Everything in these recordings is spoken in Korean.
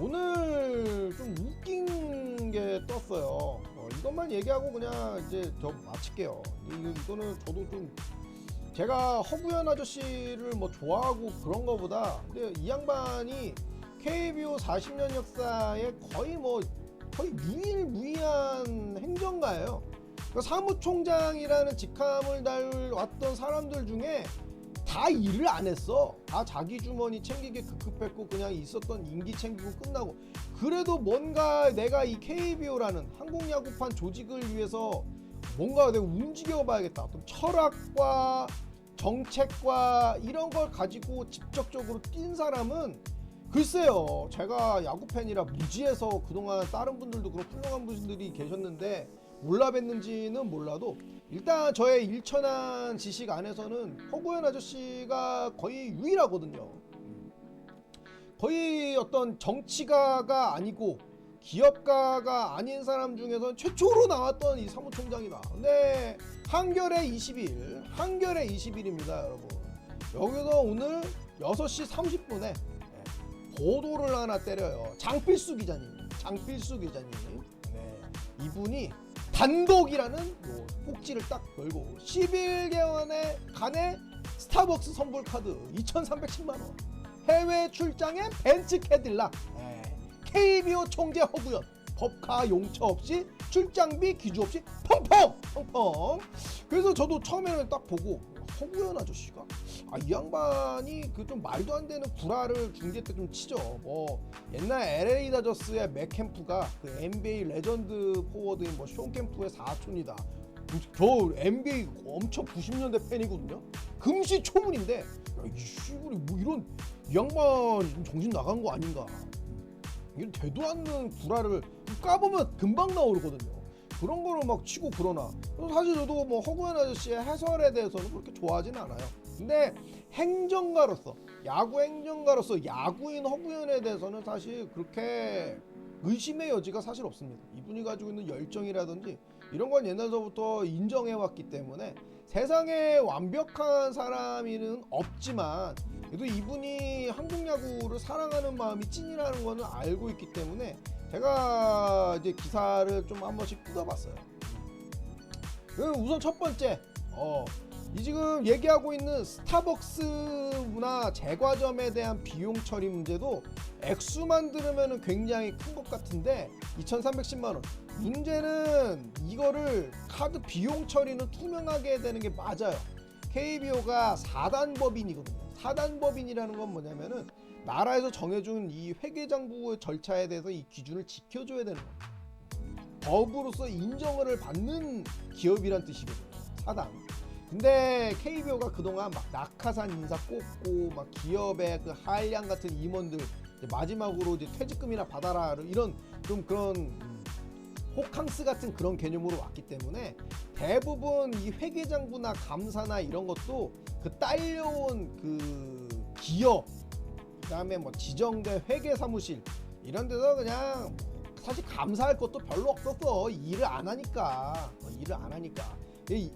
오늘 좀 웃긴 게 떴어요. 어, 이것만 얘기하고 그냥 이제 저 마칠게요. 이, 이거는 저도 좀 제가 허구현 아저씨를 뭐 좋아하고 그런 거보다 근데 이 양반이 KBO 40년 역사에 거의 뭐 거의 유일무이한 행정가예요. 그 사무총장이라는 직함을 달왔던 사람들 중에 다 일을 안 했어. 다 자기 주머니 챙기게 급급했고 그냥 있었던 임기 챙기고 끝나고. 그래도 뭔가 내가 이 KBO라는 한국 야구판 조직을 위해서 뭔가 내가 움직여봐야겠다. 어떤 철학과 정책과 이런 걸 가지고 직접적으로 뛴 사람은 글쎄요. 제가 야구 팬이라 무지해서 그동안 다른 분들도 그런 훌륭한 분들이 계셨는데 몰라 뵀는지는 몰라도 일단 저의 일천한 지식 안에서는 허구현 아저씨가 거의 유일하거든요. 거의 어떤 정치가가 아니고 기업가가 아닌 사람 중에서 최초로 나왔던 이 사무총장이다. 근데 한결의 20일, 한결의 20일입니다, 여러분. 여기서 오늘 6시 30분에 보도를 하나 때려요. 장필수 기자님, 장필수 기자님. 네, 이분이 단독이라는 요 꼭지를 딱 걸고 11개월의 간의 스타벅스 선불 카드 2,310만 원. 해외 출장에 벤츠 캐딜락. 네. KBO 총재 허구현. 법카 용처 없이 출장비 기주 없이 펑펑 펑펑. 그래서 저도 처음에는 딱 보고 허구현 아저씨가 아 이 양반이 그 좀 말도 안 되는 구라를 중계 때 좀 치죠. 뭐 옛날 LA 다저스의 맥캠프가 그 NBA 레전드 포워드인 뭐숀 캠프의 사촌이다. 저 NBA 엄청 90년대 팬이거든요. 금시초문인데 야, 이 씨발이 뭐 이런 이 양반 좀 정신 나간 거 아닌가? 이런 되도 않는 구라를 까보면 금방 나오거든요. 그런 거를 막 치고 그러나 사실 저도 뭐 허구현 아저씨의 해설에 대해서는 그렇게 좋아하진 않아요. 근데 행정가로서 야구 행정가로서 야구인 허구현에 대해서는 사실 그렇게 의심의 여지가 사실 없습니다. 이분이 가지고 있는 열정이라든지 이런 건 옛날서부터 인정해 왔기 때문에 세상에 완벽한 사람이는 없지만 그래도 이분이 한국 야구를 사랑하는 마음이 찐이라는 거는 알고 있기 때문에 제가 이제 기사를 좀 한 번씩 뜯어봤어요. 그 우선 첫 번째, 어, 이 지금 얘기하고 있는 스타벅스 문화 제과점에 대한 비용 처리 문제도 액수만 들으면 굉장히 큰 것 같은데 2,310만 원. 문제는 이거를 카드 비용 처리는 투명하게 되는 게 맞아요. KBO가 4단 법인이거든요. 4단 법인이라는 건 뭐냐면은 나라에서 정해준 이 회계장부 절차에 대해서 이 기준을 지켜줘야 되는 거예요. 법으로서 인정을 받는 기업이란 뜻이거든요. 사단. 근데 KBO가 그동안 막 낙하산 인사 꼽고 막 기업의 그 한량 같은 임원들 이제 마지막으로 이제 퇴직금이나 받아라 이런 좀 그런 음, 호캉스 같은 그런 개념으로 왔기 때문에 대부분 이 회계장부나 감사나 이런 것도 그 딸려온 그 기업 그다음에 뭐 지정된 회계 사무실 이런 데서 그냥 사실 감사할 것도 별로 없었어 일을 안 하니까 어, 일을 안 하니까 이-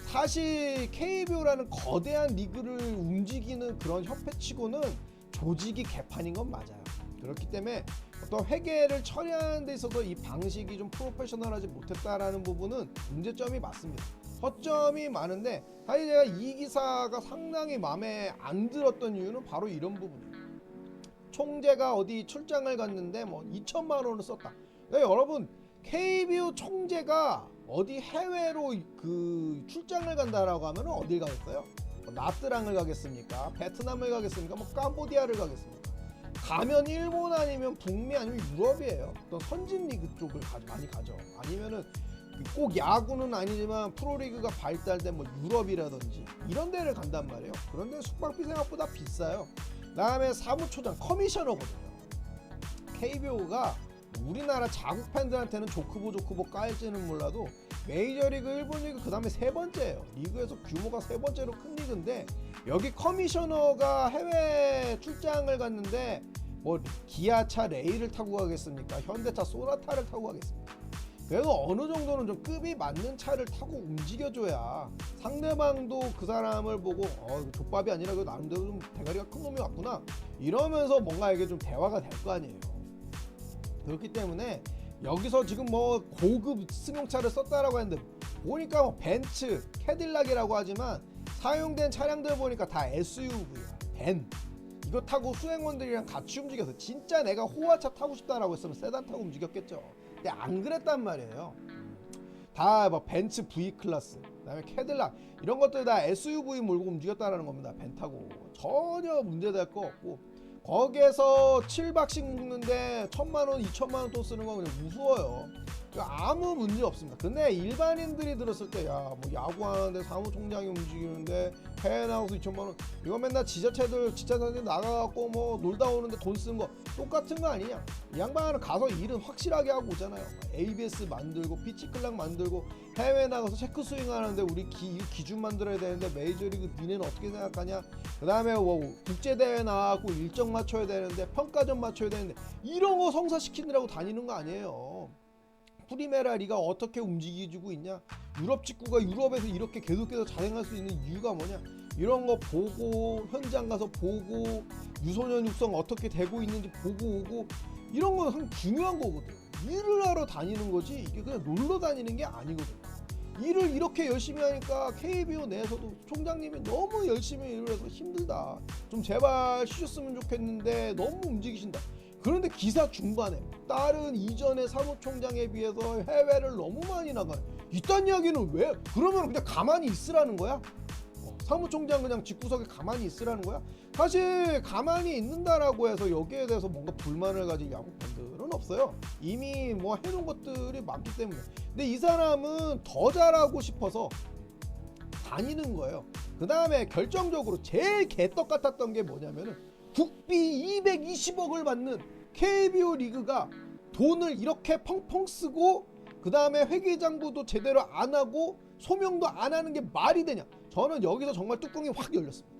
사실 KBO라는 거대한 리그를 움직이는 그런 협회치고는 조직이 개판인 건 맞아요. 그렇기 때문에 어떤 회계를 처리하는 데 있어서 이 방식이 좀 프로페셔널하지 못했다라는 부분은 문제점이 맞습니다. 허점이 많은데 사실 제가 이 기사가 상당히 마음에 안 들었던 이유는 바로 이런 부분이에요. 총재가 어디 출장을 갔는데 뭐 2천만 원을 썼다. 그러니까 여러분 KBO 총재가 어디 해외로 그 출장을 간다라고 하면 어딜 가겠어요? 뭐 나트랑을 가겠습니까? 베트남을 가겠습니까? 뭐 캄보디아를 가겠습니까? 가면 일본 아니면 북미 아니면 유럽이에요. 또 선진 리그 쪽을 가- 많이 가죠. 아니면은 꼭 야구는 아니지만 프로리그가 발달된 뭐 유럽이라든지 이런 데를 간단 말이에요. 그런데 숙박비 생각보다 비싸요. 그다음에 사무초장 커미셔너거든요. KBO가 우리나라 자국 팬들한테는 조크보 조크보 깔지는 몰라도 메이저리그, 일본 리그 그 다음에 세 번째예요. 리그에서 규모가 세 번째로 큰 리그인데 여기 커미셔너가 해외 출장을 갔는데 뭐 기아차 레이를 타고 가겠습니까? 현대차 소나타를 타고 가겠습니까? 그래도 어느 정도는 좀 급이 맞는 차를 타고 움직여줘야 상대방도 그 사람을 보고 어 족밥이 아니라 그 나름대로 좀 대가리가 큰 놈이 왔구나 이러면서 뭔가 이게 좀 대화가 될 거 아니에요. 그렇기 때문에 여기서 지금 뭐 고급 승용차를 썼다라고 했는데 보니까 뭐 벤츠, 캐딜락이라고 하지만 사용된 차량들 보니까 다 SUV야. 벤. 이거 타고 수행원들이랑 같이 움직여서 진짜 내가 호화차 타고 싶다라고 했으면 세단 타고 움직였겠죠. 근데 안 그랬단 말이에요. 다뭐 벤츠 V 클래스, 그다음에 캐딜락 이런 것들 다 SUV 몰고 움직였다라는 겁니다. 벤 타고 전혀 문제될 거 없고 거기에서 7박씩 묵는데 천만 원, 이천만 원 또 쓰는 건 그냥 우스워요. 그러니까 아무 문제 없습니다. 근데 일반인들이 들었을 때, 야, 뭐 야구하는데 사무총장이 움직이는데 해외 나가서 2천만 원, 이거 맨날 지자체들, 지자체들 나가갖고 뭐 놀다 오는데 돈 쓰는 거 똑같은 거 아니냐? 이 양반은 가서 일은 확실하게 하고 오잖아요. ABS 만들고, 피치클락 만들고, 해외 나가서 체크 스윙 하는데 우리 기, 기준 만들어야 되는데 메이저리그 니네는 어떻게 생각하냐? 그 다음에 뭐 국제대회 나가고 일정 맞춰야 되는데 평가점 맞춰야 되는데 이런 거 성사시키느라고 다니는 거 아니에요. 프리메라 리가 어떻게 움직이고 있냐? 유럽 직구가 유럽에서 이렇게 계속해서 자행할 수 있는 이유가 뭐냐? 이런 거 보고 현장 가서 보고 유소년 육성 어떻게 되고 있는지 보고 오고 이런 건 참 중요한 거거든. 일을 하러 다니는 거지 이게 그냥 놀러 다니는 게 아니거든. 일을 이렇게 열심히 하니까 KBO 내에서도 총장님이 너무 열심히 일을 해서 힘들다. 좀 제발 쉬셨으면 좋겠는데 너무 움직이신다. 그런데 기사 중반에 다른 이전의 사무총장에 비해서 해외를 너무 많이 나가요. 이딴 이야기는 왜? 그러면 그냥 가만히 있으라는 거야? 어, 사무총장 그냥 집구석에 가만히 있으라는 거야? 사실 가만히 있는다라고 해서 여기에 대해서 뭔가 불만을 가질 야구 팬들은 없어요. 이미 뭐 해놓은 것들이 많기 때문에. 근데 이 사람은 더 잘하고 싶어서 다니는 거예요. 그 다음에 결정적으로 제일 개떡 같았던 게 뭐냐면은 국비 220억을 받는 KBO 리그가 돈을 이렇게 펑펑 쓰고 그 다음에 회계장부도 제대로 안 하고 소명도 안 하는 게 말이 되냐? 저는 여기서 정말 뚜껑이 확 열렸습니다.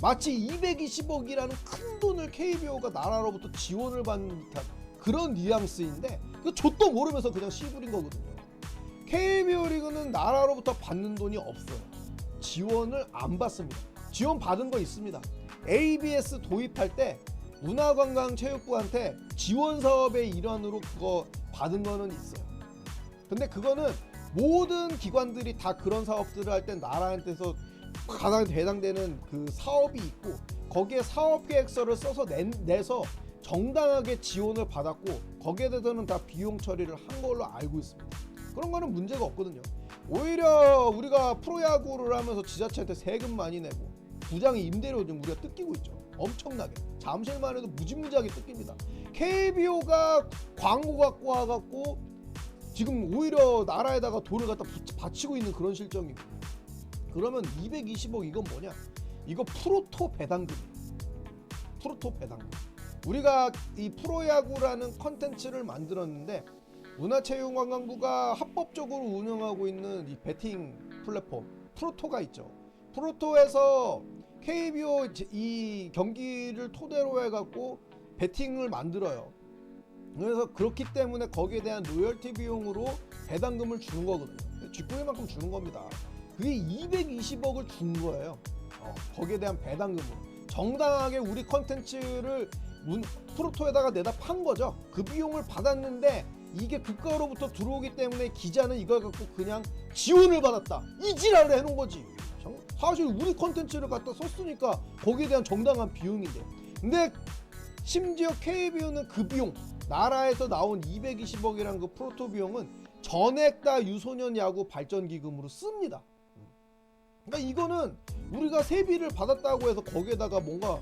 마치 220억이라는 큰 돈을 KBO가 나라로부터 지원을 받는 듯한 그런 뉘앙스인데 그 좆도 모르면서 그냥 씨부린 거거든요. KBO 리그는 나라로부터 받는 돈이 없어요. 지원을 안 받습니다. 지원 받은 거 있습니다. ABS 도입할 때 문화관광체육부한테 지원 사업의 일환으로 그거 받은 거는 있어요. 근데 그거는 모든 기관들이 다 그런 사업들을 할 때 나라한테서 가장 해당되는 그 사업이 있고 거기에 사업 계획서를 써서 낸, 내서 정당하게 지원을 받았고 거기에 대해서는 다 비용 처리를 한 걸로 알고 있습니다. 그런 거는 문제가 없거든요. 오히려 우리가 프로야구를 하면서 지자체한테 세금 많이 내고 부장의 임대료 좀 우리가 뜯기고 있죠. 엄청나게. 잠실만 해도 무지무지하게 뜯깁니다. KBO가 광고 갖고 와갖고 지금 오히려 나라에다가 돈을 갖다 붙- 바치고 있는 그런 실정이고 그러면 220억 이건 뭐냐? 이거 프로토 배당금이에요. 프로토 배당금. 우리가 이 프로야구라는 컨텐츠를 만들었는데 문화체육관광부가 합법적으로 운영하고 있는 이 베팅 플랫폼 프로토가 있죠. 프로토에서 KBO 이 경기를 토대로 해갖고 베팅을 만들어요. 그래서 그렇기 때문에 거기에 대한 로열티 비용으로 배당금을 주는 거거든요. 쥐꼬리만큼 주는 겁니다. 그게 220억을 준 거예요. 어, 거기에 대한 배당금으로. 정당하게 우리 컨텐츠를 문- 프로토에다가 내다 판 거죠. 그 비용을 받았는데 이게 국가로부터 들어오기 때문에 기자는 이걸 갖고 그냥 지원을 받았다. 이 지랄을 해놓은 거지. 정- 사실 우리 컨텐츠를 갖다 썼으니까 거기에 대한 정당한 비용인데. 근데 심지어 KBO는 그 비용 나라에서 나온 220억이라는 그 프로토 비용은 전액 다 유소년 야구 발전 기금으로 씁니다. 그러니까 이거는 우리가 세비를 받았다고 해서 거기에다가 뭔가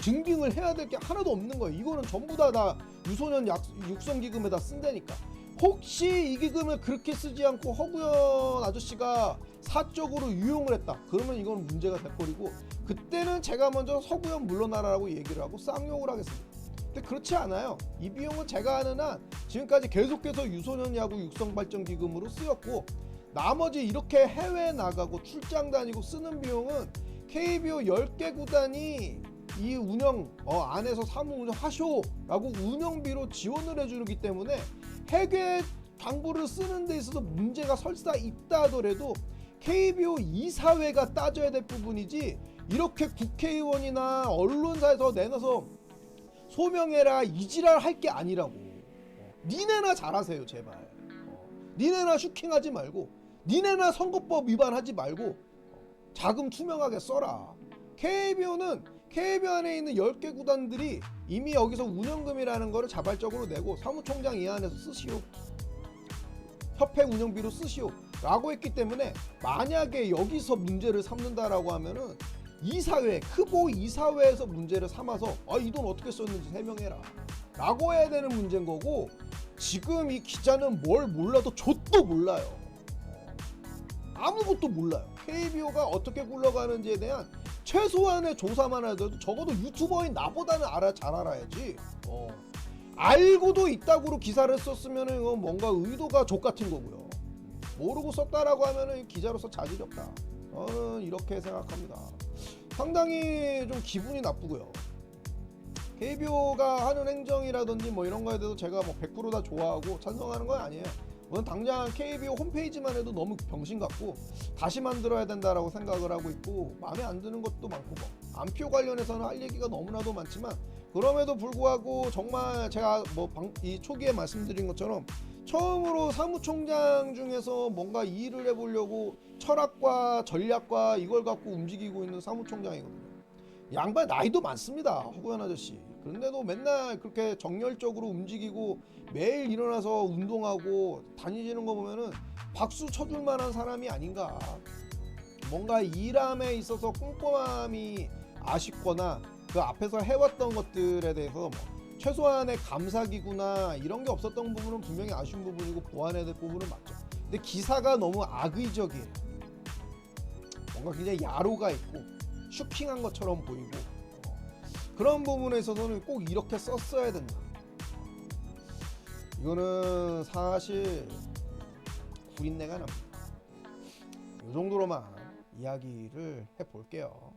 증빙을 해야 될 게 하나도 없는 거예요. 이거는 전부 다, 다 유소년 약, 육성 기금에다 쓴다니까. 혹시 이 기금을 그렇게 쓰지 않고 허구현 아저씨가 사적으로 유용을 했다. 그러면 이건 문제가 될 거리고 그때는 제가 먼저 서구현 물러나라고 얘기를 하고 쌍욕을 하겠습니다. 근데 그렇지 않아요. 이 비용은 제가 아는 한 지금까지 계속해서 유소년 야구 육성 발전 기금으로 쓰였고 나머지 이렇게 해외 나가고 출장 다니고 쓰는 비용은 KBO 10개 구단이 이 운영 어, 안에서 사무 운영 하쇼라고 운영비로 지원을 해주기 때문에 해외 당부를 쓰는 데 있어서 문제가 설사 있다 하더라도 KBO 이사회가 따져야 될 부분이지 이렇게 국회의원이나 언론사에서 내놔서 소명해라 이지랄 할 게 아니라고. 어, 니네나 잘하세요 제발. 어, 니네나 슈킹하지 말고 니네나 선거법 위반하지 말고 어, 자금 투명하게 써라. KBO는 KBO 안에 있는 10개 구단들이 이미 여기서 운영금이라는 거를 자발적으로 내고 사무총장 예안에서 쓰시오. 협회 운영비로 쓰시오. 라고 했기 때문에 만약에 여기서 문제를 삼는다라고 하면은 이사회 크보 이사회에서 문제를 삼아서 아 이 돈 어떻게 썼는지 해명해라. 라고 해야 되는 문제인 거고 지금 이 기자는 뭘 몰라도 좆도 몰라요. 아무것도 몰라요 KBO가 어떻게 굴러가는지에 대한 최소한의 조사만 하더라도 적어도 유튜버인 나보다는 알아 잘 알아야지 어. 알고도 있다고로 기사를 썼으면은 이건 뭔가 의도가 족 같은 거고요 모르고 썼다라고 하면은 기자로서 자질이 없다. 저는 이렇게 생각합니다. 상당히 좀 기분이 나쁘고요. KBO가 하는 행정이라든지 뭐 이런 거에 대해서 제가 뭐 100%다 좋아하고 찬성하는 건 아니에요. 오늘 당장 KBO 홈페이지만 해도 너무 병신 같고 다시 만들어야 된다라고 생각을 하고 있고 마음에 안 드는 것도 많고 뭐 안표 관련해서는 할 얘기가 너무나도 많지만 그럼에도 불구하고 정말 제가 뭐 이 초기에 말씀드린 것처럼 처음으로 사무총장 중에서 뭔가 일을 해보려고 철학과 전략과 이걸 갖고 움직이고 있는 사무총장이거든요. 양반 나이도 많습니다. 허구현 아저씨. 그런데도 맨날 그렇게 정열적으로 움직이고 매일 일어나서 운동하고 다니시는 거 보면은 박수 쳐줄 만한 사람이 아닌가. 뭔가 일함에 있어서 꼼꼼함이 아쉽거나 그 앞에서 해왔던 것들에 대해서 뭐 최소한의 감사기구나 이런 게 없었던 부분은 분명히 아쉬운 부분이고 보완해야 될 부분은 맞죠. 근데 기사가 너무 악의적이에요. 뭔가 굉장히 야로가 있고 슈킹한 것처럼 보이고 어, 그런 부분에 있어서는 꼭 이렇게 썼어야 된다. 이거는 사실 구린내가 납니다. 이 정도로만 이야기를 해볼게요.